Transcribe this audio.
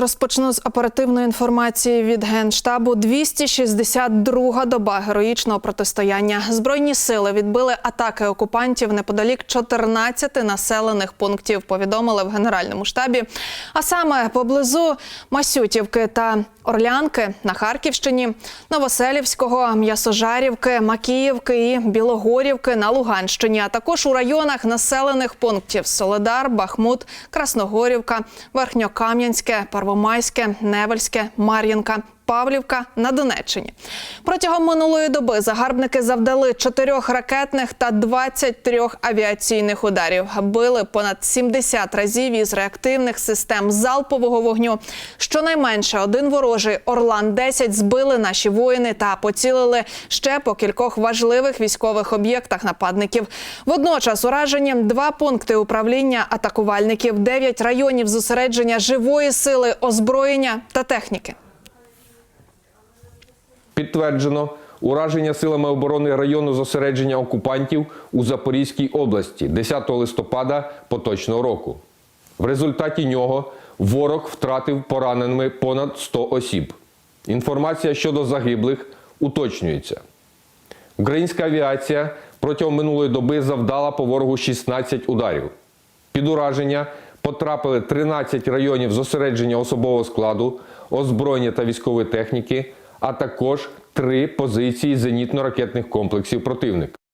Розпочну з оперативної інформації від Генштабу. 262-га доба героїчного протистояння. Збройні сили відбили атаки окупантів неподалік 14 населених пунктів. Повідомили в генеральному штабі. А саме поблизу Масютівки та Орлянки на Харківщині, Новоселівського, М'ясожарівки, Макіївки і Білогорівки на Луганщині, а також у районах населених пунктів Соледар, Бахмут, Красногорівка, Верхньокам'янське, Первомайське, Невельське, Мар'їнка. Павлівка на Донеччині протягом минулої доби загарбники завдали чотирьох ракетних та 23 авіаційних ударів. Били понад 70 разів із реактивних систем залпового вогню. Щонайменше один ворожий Орлан 10 збили наші воїни та поцілили ще по кількох важливих військових об'єктах нападників. Водночас уражені два пункти управління атакувальників, 9 районів зосередження живої сили, озброєння та техніки. Підтверджено ураження силами оборони району зосередження окупантів у Запорізькій області 10 листопада поточного року. В результаті нього ворог втратив пораненими понад 100 осіб. Інформація щодо загиблих уточнюється. Українська авіація протягом минулої доби завдала по ворогу 16 ударів. Під ураження потрапили 13 районів зосередження особового складу, озброєння та військової техніки, а також три позиції зенітно-ракетних комплексів противника.